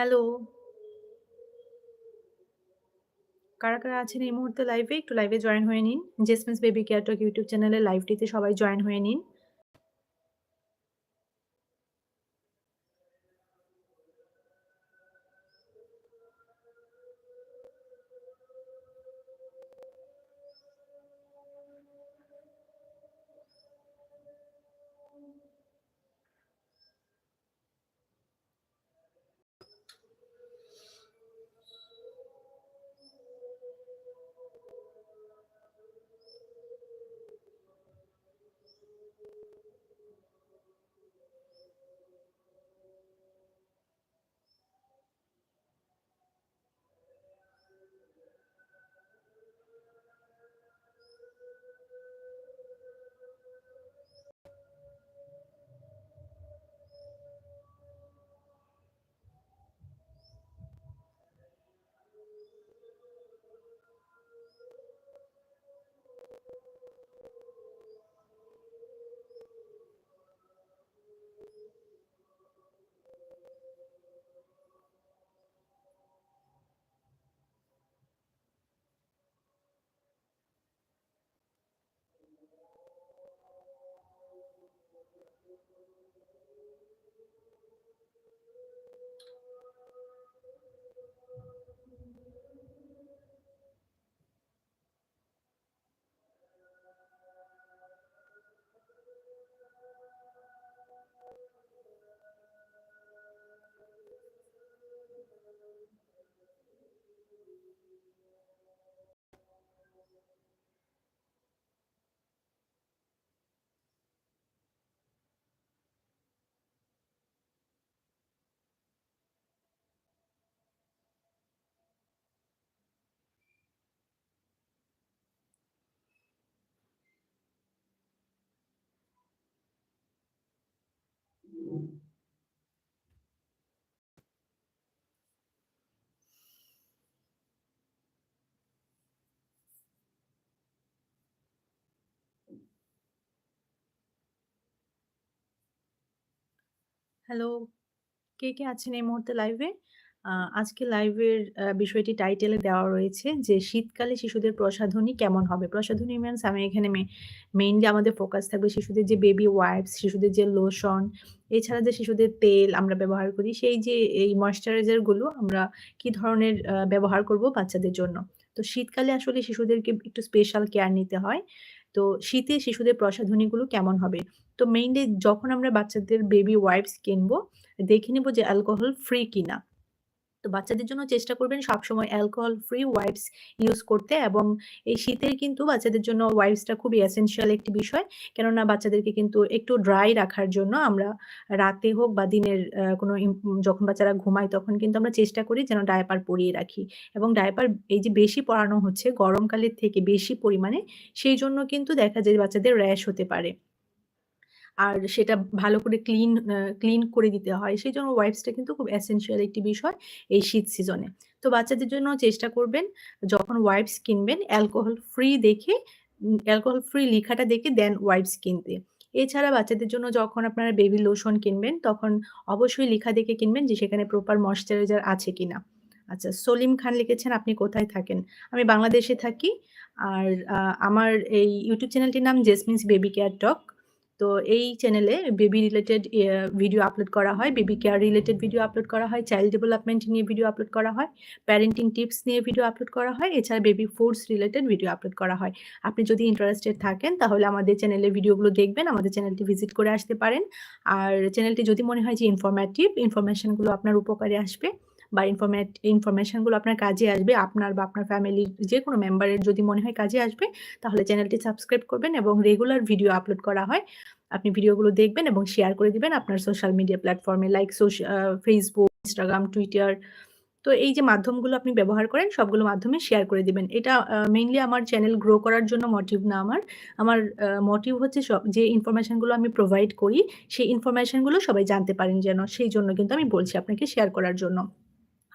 Hello. কারা, কারা আছেন এই মুহূর্তে লাইভে একটু লাইভে জয়েন হয়ে নিন। জেসমেন্স বেবি কেয়ার টক ইউটিউব চ্যানেলে লাইভটিতে সবাই জয়েন হয়ে নিন। হ্যালো। কে, কে আছেন এই মুহূর্তে লাইভে? আজকে লাইভের বিষয়টি টাইটেলে দেওয়া রয়েছে যে, শীতকালে শিশুদের প্রসাধনী কেমন হবে? প্রসাধনী মিনস আমি এখানে মেইনলি আমাদের ফোকাস থাকবে শিশুদের যে বেবি ওয়াইপস, শিশুদের যে লোশন, এছাড়া যে শিশুদের তেল আমরা ব্যবহার করি, সেই যে এই ময়েশ্চারাইজারগুলো আমরা কি ধরনের ব্যবহার করব বাচ্চাদের জন্য। তো শীতকালে আসলে শিশুদেরকে একটু স্পেশাল কেয়ার নিতে হয়। তো শীতে শিশুদের প্রসাধনীগুলো কেমন হবে? তো মেইনলি যখন আমরা বাচ্চাদের বেবি ওয়াইপস কিনবো, দেখে নিব যে অ্যালকোহল ফ্রি কিনা। তো বাচ্চাদের জন্য চেষ্টা করবেন সবসময় অ্যালকোহল ফ্রি ওয়াইপস ইউজ করতে এবং এই শীতের কিন্তু বাচ্চাদের জন্য ওয়াইপসটা খুবই এসেনশিয়াল একটি বিষয়। কেননা বাচ্চাদেরকে কিন্তু একটু ড্রাই রাখার জন্য আমরা রাতে হোক বা দিনের কোনো যখন বাচ্চারা ঘুমায় তখন কিন্তু আমরা চেষ্টা করি যেন ডায়াপার পরিয়ে রাখি। এবং ডায়াপার এই যে বেশি পরানো হচ্ছে গরমকালের থেকে বেশি পরিমাণে, সেই জন্য কিন্তু দেখা যায় বাচ্চাদের র‍্যাশ হতে পারে। আর সেটা ভালো করে ক্লিন ক্লিন করে দিতে হয়। সেই জন্য ওয়াইপসটা কিন্তু খুব এসেনশিয়াল একটি বিষয় এই শীত সিজনে। তো বাচ্চাদের জন্য চেষ্টা করবেন, যখন ওয়াইপস কিনবেন অ্যালকোহল ফ্রি দেখে অ্যালকোহল ফ্রি লিখাটা দেখে দেন ওয়াইপস কিনতে। এছাড়া বাচ্চাদের জন্য যখন আপনারা বেবি লোশন কিনবেন, তখন অবশ্যই লিখা দেখে কিনবেন যে সেখানে প্রপার ময়েশ্চারাইজার আছে কিনা। আচ্ছা সলিম খান লিখেছেন, আপনি কোথায় থাকেন? আমি বাংলাদেশে থাকি। আর আমার এই ইউটিউব চ্যানেলটির নাম জেসমিনস বেবি কেয়ার টক। তো এই চ্যানেলে বেবি রিলেটেড ভিডিও আপলোড করা হয়, baby care related video upload করা হয়, চাইল্ড ডেভেলপমেন্ট নিয়ে ভিডিও আপলোড করা হয়, প্যারেন্টিং টিপস নিয়ে ভিডিও আপলোড করা হয়, এছাড়া baby foods related video upload করা হয়। আপনি যদি ইন্টারেস্টেড থাকেন তাহলে আমাদের চ্যানেলের ভিডিওগুলো দেখবেন, আমাদের চ্যানেলটি ভিজিট করে আসতে পারেন। আর চ্যানেলটি যদি মনে হয় যে ইনফরমেটিভ, ইনফরমেশনগুলো আপনার উপকারে আসবে। বা ইনফরমেট ইনফরমেশনগুলো আপনার কাজে আসবে, আপনার বা আপনার ফ্যামিলির যে কোনো মেম্বারের যদি মনে হয় কাজে আসবে, তাহলে চ্যানেলটি সাবস্ক্রাইব করবেন এবং রেগুলার ভিডিও আপলোড করা হয়। আপনি ভিডিওগুলো দেখবেন এবং শেয়ার করে দিবেন আপনার সোশ্যাল মিডিয়া প্ল্যাটফর্মে লাইক আ Facebook, Instagram, তো এই যে মাধ্যমগুলো আপনি ব্যবহার করেন সবগুলো মাধ্যমে শেয়ার করে দিবেন। এটা মেইনলি আমার চ্যানেল গ্রো করার জন্য মোটিভ না আমার। আমার মোটিভ হচ্ছে সব যে ইনফরমেশনগুলো আমি প্রোভাইড করি, সেই ইনফরমেশনগুলো সবাই জানতে পারেন যেন। সেই জন্য কিন্তু আমি বলছি আপনাকে শেয়ার করার জন্য।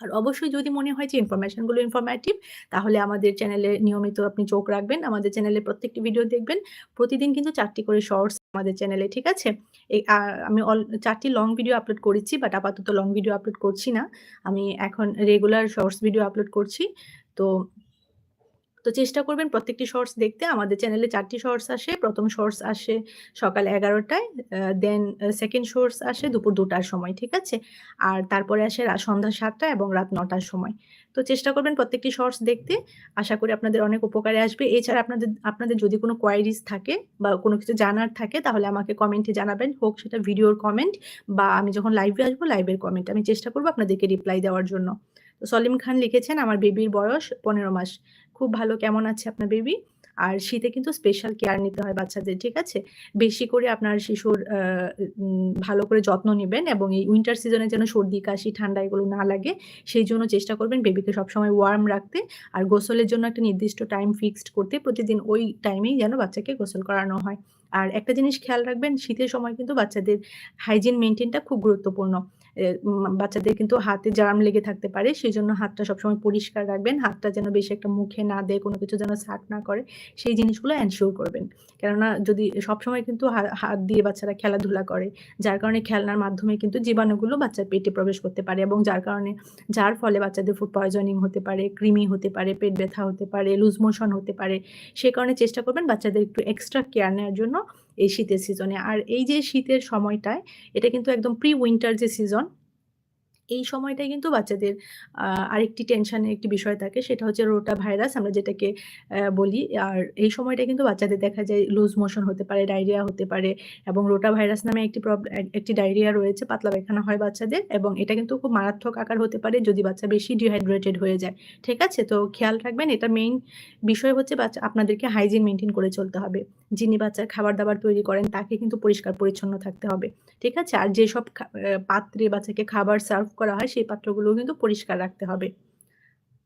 আর অবশ্যই যদি মনে হয় যে ইনফরমেশনগুলো ইনফরমেটিভ তাহলে আমাদের চ্যানেলে নিয়মিত আপনি চোখ রাখবেন। আমাদের চ্যানেলে প্রত্যেকটি ভিডিও দেখবেন। প্রতিদিন কিন্তু চারটি করে শর্টস আমাদের চ্যানেলে, ঠিক আছে? আমি অল চারটি লং ভিডিও আপলোড করেছি বাট আপাতত লং ভিডিও আপলোড করছি না। আমি এখন রেগুলার শর্টস ভিডিও আপলোড করছি। তো তো চেষ্টা করবেন প্রত্যেকটি শর্টস দেখতে। আমাদের চ্যানেলে চারটি শর্টস আসে। প্রথম শর্টস আসে সকাল এগারোটায় দেন সেকেন্ড 2nd শর্টস আসে দুপুর দুটার সময়, ঠিক আছে? আর তারপরে আসে সন্ধ্যা সাতটা এবং রাত নটার সময়। তো চেষ্টা করবেন প্রত্যেকটি শর্টস দেখতে। আশা করি আপনাদের অনেক উপকারে আসবে। এছাড়া আপনাদের আপনাদের যদি কোনো কোয়েরিজ থাকে বা কোনো কিছু জানার থাকে তাহলে আমাকে কমেন্টে জানাবেন। হোক সেটা ভিডিওর কমেন্ট বা আমি যখন লাইভে আসব লাইভের কমেন্ট। আমি চেষ্টা করব আপনাদেরকে রিপ্লাই দেওয়ার জন্য। তো সলিম খান লিখেছেন, "আমার বেবির বয়স ১৫ মাস। খুব ভালো। কেমন আছে আপনার বেবি?" আর শীতে কিন্তু স্পেশাল কেয়ার নিতে হয় বাচ্চাদের, ঠিক আছে? বেশি করে আপনার শিশুর ভালো করে যত্ন নেবেন এবং এই উইন্টার সিজনে যেন সর্দি, কাশি, ঠান্ডা এগুলো না লাগে সেই জন্য চেষ্টা করবেন বেবিকে সবসময় ওয়ার্ম রাখতে। আর গোসলের জন্য একটা নির্দিষ্ট টাইম ফিক্সড করতে প্রতিদিন ওই টাইমেই যেন বাচ্চাকে গোসল করানো হয়। আর একটা জিনিস খেয়াল রাখবেন শীতের সময় কিন্তু বাচ্চাদের হাইজিন মেনটেনটা খুব গুরুত্বপূর্ণ। বাচ্চাদের কিন্তু হাতে জার্ম লেগে থাকতে পারে। সেই জন্য হাতটা সবসময় পরিষ্কার রাখবেন। হাতটা যেন বেশি একটা মুখে না দেয়, কোনো কিছু যেন ছাক না করে। সেই জিনিসগুলো এনশিওর করবেন। কেননা যদি সবসময় কিন্তু হাত দিয়ে বাচ্চারা খেলাধুলা করে। যার কারণে খেলনার মাধ্যমে কিন্তু জীবাণুগুলো বাচ্চার পেটে প্রবেশ করতে পারে এবং যার কারণে যার ফলে বাচ্চাদের ফুড পয়জনিং হতে পারে, কৃমি হতে পারে, পেট ব্যথা হতে পারে, লুজ মোশন হতে পারে। সে কারণে চেষ্টা করবেন বাচ্চাদের একটু এক্সট্রা কেয়ার নেওয়ার জন্য এই শীতের সিজনে। আর এই যে শীতের সময়টায়, এটা কিন্তু একদম প্রি উইন্টার যে সিজন এই সময়টায় কিন্তু বাচ্চাদের আরেকটি টেনশনের একটি বিষয় থাকে সেটা হচ্ছে রোটা ভাইরাস আমরা যেটাকে বলি। আর এই সময়টা কিন্তু বাচ্চাদের দেখা যায় লুজ মোশন হতে পারে, ডায়রিয়া হতে পারে এবং রোটা ভাইরাস নামে একটি একটি ডায়রিয়া রয়েছে, পাতলা পায়খানা হয় বাচ্চাদের এবং এটা কিন্তু খুব মারাত্মক আকার হতে পারে যদি বাচ্চা বেশি ডিহাইড্রেটেড হয়ে যায়। ঠিক আছে? তো খেয়াল রাখবেন এটা মেইন বিষয় হচ্ছে বাচ্চা আপনাদেরকে হাইজিন মেনটেন করে চলতে হবে। যিনি বাচ্চার খাবার-দাবার তৈরি করেন তাকে কিন্তু পরিষ্কার-পরিচ্ছন্ন থাকতে হবে। ঠিক আছে? আর যেসব পাত্রে বাচ্চাকে খাবার সার্ভ করা হয় সেই পাত্রগুলো কিন্তু পরিষ্কার রাখতে হবে।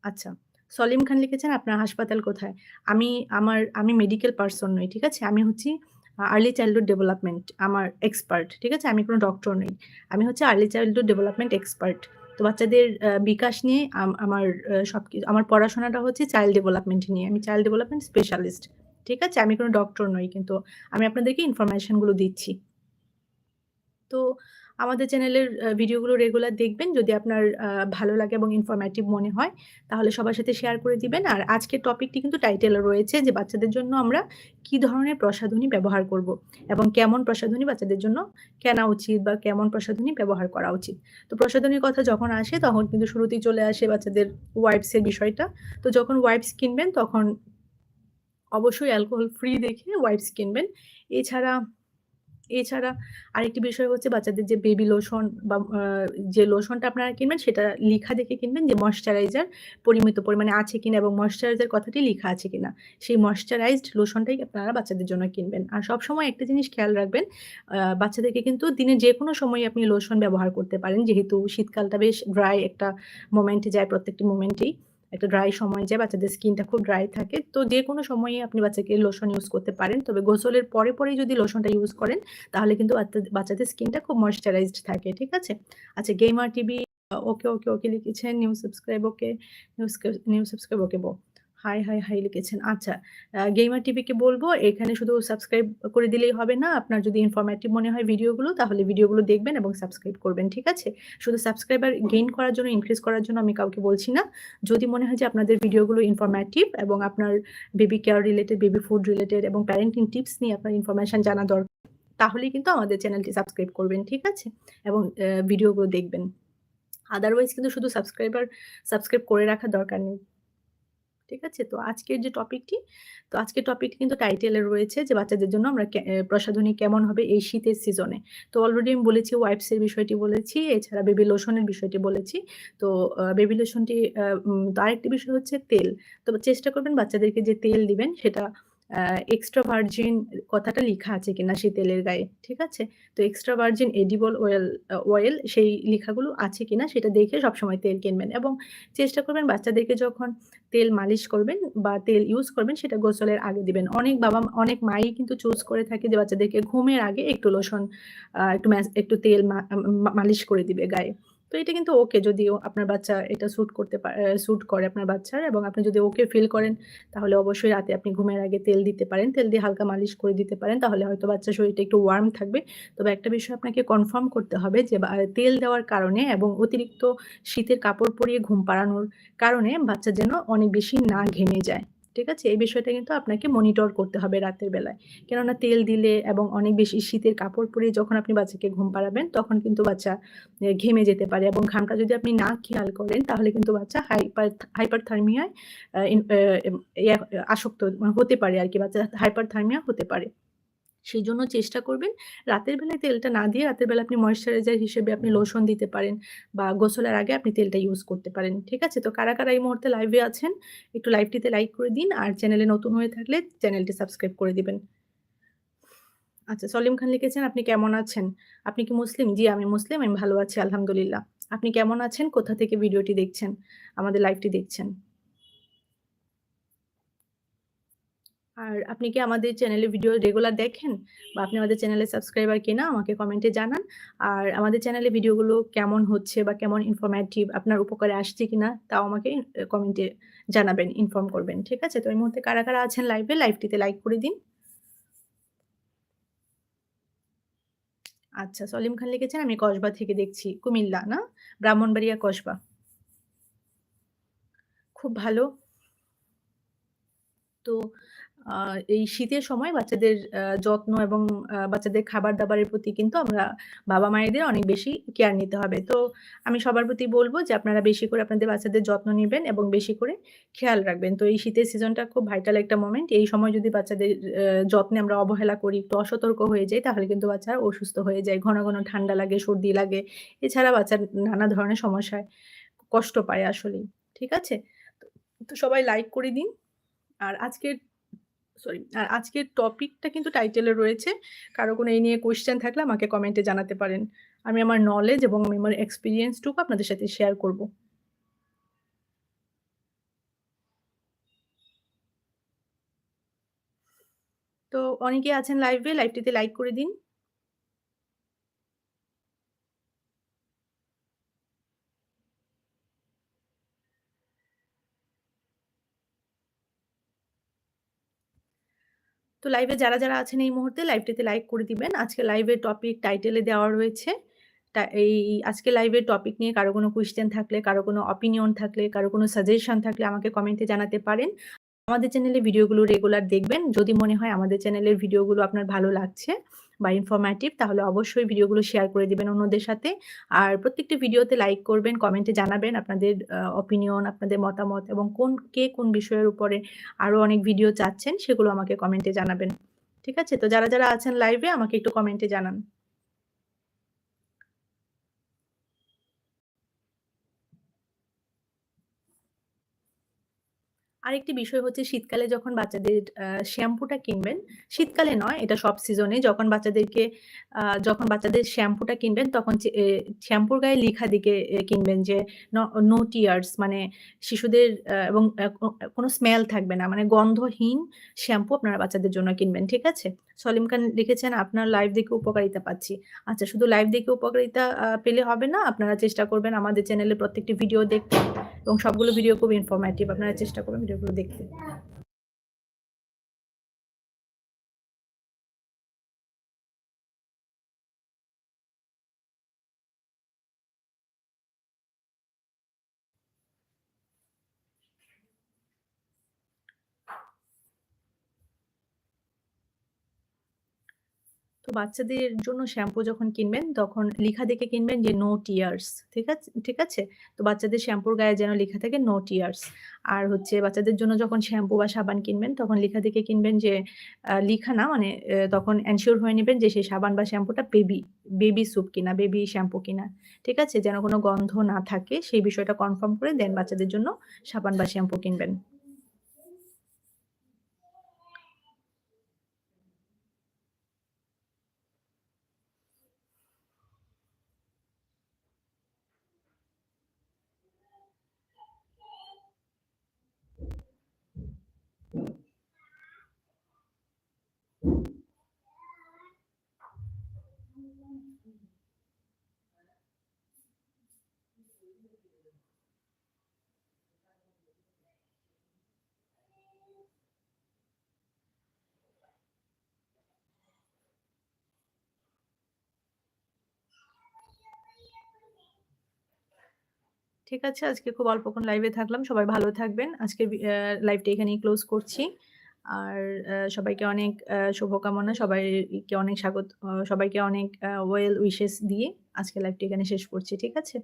আচ্ছা। সলিম খান লিখেছেন, "আপনার হাসপাতাল কোথায়?" আমি আমার আমি মেডিকেল পার্সন নই। ঠিক আছে? আমি হচ্ছি আর্লি চাইল্ডহুড ডেভেলপমেন্ট আমার এক্সপার্ট। ঠিক আছে? আমি কোনো ডক্টর নই। আমি হচ্ছে আর্লি চাইল্ডহুড ডেভেলপমেন্ট এক্সপার্ট। তো বাচ্চাদের বিকাশ নিয়ে আমার সব সবকি আমার পড়াশোনাটা হচ্ছে চাইল্ড ডেভেলপমেন্ট নিয়ে। আমি চাইল্ড ডেভেলপমেন্ট স্পেশালিস্ট। ঠিক আছে? আমি কোনো ডক্টর নই কিন্তু আমি আপনাদেরকে ইনফরমেশনগুলো দিচ্ছি। তো আমাদের চ্যানেলের ভিডিওগুলো রেগুলার দেখবেন। যদি আপনার ভালো লাগে এবং ইনফরমেটিভ মনে হয়, তাহলে সবার সাথে শেয়ার করে দিবেন। আর আজকের টপিকটি কিন্তু টাইটেলে রয়েছে যে, বাচ্চাদের জন্য আমরা কি ধরনের প্রসাধনী ব্যবহার করব এবং কেমন প্রসাধনী বাচ্চাদের জন্য কেনা উচিত বা কেমন প্রসাধনী ব্যবহার করা উচিত। তো প্রসাধনীর কথা যখন আসে, তখন কিন্তু শুরুতেই চলে আসে বাচ্চাদের ওয়াইপস এর বিষয়টা। তো যখন ওয়াইপস কিনবেন, তখন অবশ্যই অ্যালকোহল ফ্রি দেখে ওয়াইপস কিনবেন। এছাড়া এছাড়া আরেকটি বিষয় হচ্ছে বাচ্চাদের যে বেবি লোশন বা যে লোশনটা আপনারা কিনবেন সেটা লিখা দেখে কিনবেন যে ময়েশ্চারাইজার পরিমিত পরিমাণে আছে কিনা এবং ময়েশ্চারাইজার কথাটি লিখা আছে কিনা। সেই ময়েশ্চারাইজড লোশনটাই আপনারা বাচ্চাদের জন্য কিনবেন। আর সবসময় একটা জিনিস খেয়াল রাখবেন, বাচ্চাদেরকে কিন্তু দিনে যে কোনো সময়ে আপনি লোশন ব্যবহার করতে পারেন। যেহেতু শীতকালটা বেশ ড্রাই একটা মোমেন্টে যায় প্রত্যেকটি মোমেন্টেই। একটা ড্রাই সময় যায় বাচ্চাদের স্কিনটা খুব ড্রাই থাকে। তো যে কোনো সময়ে আপনি বাচ্চাকে লোশন ইউজ করতে পারেন। তবে গোসলের পরে, পরেই যদি লোশনটা ইউজ করেন তাহলে কিন্তু বাচ্চা বাচ্চাদের স্কিনটা খুব ময়শ্চারাইজড থাকে। ঠিক আছে? আচ্ছা গেমার টিভি ওকে, ওকে, ওকে লিখেছেন। New subscribe okay, new new subscribe okay বো হাই, হাই, হাই লিখেছেন। আচ্ছা গেমার টিভিকে বলব এখানে শুধু সাবস্ক্রাইব করে দিলেই হবে না। আপনার যদি ইনফরমেটিভ মনে হয় ভিডিওগুলো তাহলে ভিডিওগুলো দেখবেন এবং সাবস্ক্রাইব করবেন। ঠিক আছে? শুধু সাবস্ক্রাইবার গেইন করার জন্য, ইনক্রিজ করার জন্য আমি কাউকে বলছি না। যদি মনে হয় যে আপনাদের ভিডিওগুলো ইনফরমেটিভ এবং আপনার baby care related, baby food related এবং প্যারেন্টিং টিপস নিয়ে আপনার ইনফরমেশন জানা দরকার তাহলেই কিন্তু আমাদের চ্যানেলটি সাবস্ক্রাইব করবেন। ঠিক আছে? এবং ভিডিওগুলো দেখবেন। আদারওয়াইজ কিন্তু শুধু সাবস্ক্রাইবার সাবস্ক্রাইব করে রাখার দরকার নেই। ঠিক আছে? তো আজকের যে টপিকটি, তো আজকের টপিকটি কিন্তু টাইটেলে রয়েছে যে বাচ্চাদের জন্য আমরা প্রসাধনী কেমন হবে এই শীতের সিজনে। তো অলরেডি আমি বলেছি ওয়াইপসের বিষয়টি বলেছি, এছাড়া বেবি লোশনের বিষয়টি বলেছি। তো বেবি লোশনটি তো আরেকটি বিষয় হচ্ছে তেল। তো চেষ্টা করবেন বাচ্চাদেরকে যে তেল দিবেন সেটা এক্সট্রা ভার্জিন কথাটা লেখা আছে কিনা সেই তেলের গায়ে। ঠিক আছে? তো extra virgin edible oil oil সেই লেখাগুলো আছে কিনা সেটা দেখে সবসময় তেল কিনবেন এবং চেষ্টা করবেন বাচ্চাদেরকে যখন তেল মালিশ করবেন বা তেল ইউজ করবেন সেটা গোসলের আগে দিবেন। অনেক বাবা, অনেক মাই কিন্তু চুজ করে থাকে যে বাচ্চাদেরকে ঘুমের আগে একটু লোশন একটু একটু তেল মালিশ করে দিবে গায়ে। তো এটা কিন্তু ওকে যদিও আপনার বাচ্চা এটা স্যুট করতে স্যুট করে আপনার বাচ্চার এবং আপনি যদি ওকে ফিল করেন, তাহলে অবশ্যই রাতে আপনি ঘুমের আগে তেল দিতে পারেন। তেল দিয়ে হালকা মালিশ করে দিতে পারেন। তাহলে হয়তো বাচ্চার শরীরটা একটু ওয়ার্ম থাকবে। তবে একটা বিষয় আপনাকে কনফার্ম করতে হবে যে তেল দেওয়ার কারণে এবং অতিরিক্ত শীতের কাপড় পরিয়ে ঘুম পাড়ানোর কারণে বাচ্চা যেন অনেক বেশি না ঘেমে যায়। ঠিক আছে? এই বিষয়টা কিন্তু আপনাকে মনিটর করতে হবে রাতের বেলায়। কেননা তেল দিলে এবং অনেক বেশি শীতের কাপড় পরে যখন আপনি বাচ্চাকে ঘুম পাড়াবেন, তখন কিন্তু বাচ্চা ঘেমে যেতে পারে এবং ঘামটা যদি আপনি না খেয়াল করেন, তাহলে কিন্তু বাচ্চা হাইপার হাইপারথার্মিয়ায় আসক্ত হতে পারে আর কি বাচ্চা হাইপারথার্মিয়া হতে পারে। সেজন্য চেষ্টা করবেন রাতের বেলায় তেলটা না দিয়ে রাতের বেলা আপনি ময়েশ্চারাইজার হিসেবে আপনি লোশন দিতে পারেন বা গোসলের আগে আপনি তেলটা ইউজ করতে পারেন। ঠিক আছে? তো কারা, কারা এই মুহূর্তে লাইভে আছেন একটু লাইভটিতে লাইক করে দিন আর চ্যানেলে নতুন হয়ে থাকলে চ্যানেলটি সাবস্ক্রাইব করে দিবেন। আচ্ছা সলিম খান লিখেছেন, "আপনি কেমন আছেন? আপনি কি মুসলিম?" জি, আমি মুসলিম। আমি ভালো আছি আলহামদুলিল্লাহ। আপনি কেমন আছেন? কোথা থেকে ভিডিওটি দেখছেন? আমাদের লাইভটি দেখছেন? আর আপনি কি আমাদের চ্যানেলে ভিডিও রেগুলার দেখেন? বা আপনি আমাদের চ্যানেলে সাবস্ক্রাইবার কিনা আমাকে কমেন্টে জানান। আর আমাদের চ্যানেলে ভিডিওগুলো কেমন হচ্ছে বা কেমন ইনফরমেটিভ আপনার উপকারে আসছে কিনা তাও আমাকে কমেন্টে জানাবেন, ইনফর্ম করবেন। ঠিক আছে? তো এই মুহূর্তে কারা, কারা আছেন লাইভে লাইভটিতে লাইক করে দিন। আচ্ছা সলিম খান লিখেছেন, "আমি কসবা থেকে দেখছি।" কুমিল্লা না? ব্রাহ্মণবাড়িয়া কসবা। খুব ভালো। তো এই শীতের সময় বাচ্চাদের যত্ন এবং বাচ্চাদের খাবার-দাবারের প্রতি কিন্তু আমরা বাবা-মায়েদের অনেক বেশি কেয়ার নিতে হবে। তো আমি সবার প্রতি বলব যে আপনারা বেশি করে আপনাদের বাচ্চাদের যত্ন নেবেন এবং বেশি করে খেয়াল রাখবেন। তো এই শীতের সিজনটা খুব ভাইটাল একটা মোমেন্ট। এই সময় যদি বাচ্চাদের যত্নে আমরা অবহেলা করি, একটু অসতর্ক হয়ে যাই তাহলে কিন্তু বাচ্চা অসুস্থ হয়ে যায়। ঘন, ঘন ঠান্ডা লাগে, সর্দি লাগে। এছাড়া বাচ্চার নানা ধরনের সমস্যায় কষ্ট পায় আসলেই। ঠিক আছে? তো সবাই লাইক করে দিন। আর আজকের সরি আর আজকের টপিকটা কিন্তু টাইটেলে রয়েছে। কারও কোনো এই নিয়ে কোয়েশ্চেন থাকলে আমাকে কমেন্টে জানাতে পারেন। আমি আমার নলেজ এবং আমি আমার এক্সপিরিয়েন্সটুকু আপনাদের সাথে শেয়ার করব। তো অনেকে আছেন লাইভে, লাইভটিতে লাইক করে দিন। তো লাইভে যারা, যারা আছেন এই মুহূর্তে লাইভটিতে লাইক করে দিবেন। আজকে লাইভের টপিক টাইটেলে দেওয়া রয়েছে। এই আজকে লাইভের টপিক নিয়ে কারও কোনো কোয়েশ্চেন থাকলে, কারও কোনো অপিনিয়ন থাকলে, কারও কোনো সাজেশন থাকলে আমাকে কমেন্টে জানাতে পারেন। আমাদের চ্যানেলে ভিডিওগুলো রেগুলার দেখবেন। যদি মনে হয় আমাদের চ্যানেলের ভিডিওগুলো আপনার ভালো লাগছে বা ইনফরমেটিভ তাহলে অবশ্যই ভিডিওগুলো শেয়ার করে দিবেন অন্যদের সাথে। আর প্রত্যেকটি ভিডিওতে লাইক করবেন, কমেন্টে জানাবেন আপনাদের অপিনিয়ন, আপনাদের মতামত এবং কোন কে কোন বিষয়ের উপরে আরও অনেক ভিডিও চাচ্ছেন সেগুলো আমাকে কমেন্টে জানাবেন। ঠিক আছে? তো যারা, যারা আছেন লাইভে আমাকে একটু কমেন্টে জানান। আরেকটি বিষয় হচ্ছে শীতকালে যখন বাচ্চাদের শ্যাম্পুটা কিনবেন, শীতকালে নয় এটা সব সিজনে যখন বাচ্চাদেরকে যখন বাচ্চাদের শ্যাম্পুটা কিনবেন তখন শ্যাম্পুর গায়ে লিখা দিকে কিনবেন যে নো টিয়ার্স মানে শিশুদের এবং কোনো স্মেল থাকবে না। মানে গন্ধহীন শ্যাম্পু আপনারা বাচ্চাদের জন্য কিনবেন। ঠিক আছে? সলিম খান লিখেছেন, "আপনার লাইভ দেখে উপকারিতা পাচ্ছি।" আচ্ছা শুধু লাইভ দেখে উপকারিতা পেলে হবে না। আপনারা চেষ্টা করবেন আমাদের চ্যানেলে প্রত্যেকটি ভিডিও দেখতে এবং সবগুলো ভিডিও খুব ইনফরমেটিভ। আপনারা চেষ্টা করবেন ভিডিওগুলো দেখতে। তো বাচ্চাদের জন্য শ্যাম্পু যখন কিনবেন তখন লিখা দেখে কিনবেন যে নো টিয়ার্স। ঠিক আছে ঠিক আছে? তো বাচ্চাদের শ্যাম্পুর গায়ে যেন লেখা থাকে নো টিয়ার্স। আর হচ্ছে বাচ্চাদের জন্য যখন শ্যাম্পু বা সাবান কিনবেন তখন লিখা দেখে কিনবেন যে লিখা না মানে তখন এনশিওর হয়ে নেবেন যে সেই সাবান বা শ্যাম্পুটা বেবি, বেবি স্যুপ কিনা, বেবি শ্যাম্পু কিনা। ঠিক আছে? যেন কোনো গন্ধ না থাকে সেই বিষয়টা কনফার্ম করে দেন বাচ্চাদের জন্য সাবান বা শ্যাম্পু কিনবেন। ঠিক আছে, আজকে খুব অল্পক্ষণ লাইভে থাকলাম। সবাই ভালো থাকবেন। আজকে লাইভটা এখানেই ক্লোজ করছি। আর সবাইকে অনেক শুভকামনা। সবাইকে অনেক স্বাগত সবাইকে অনেক ওয়েল উইশেস দিয়ে আজকে লাইভটা এখানে শেষ করছি। ঠিক আছে?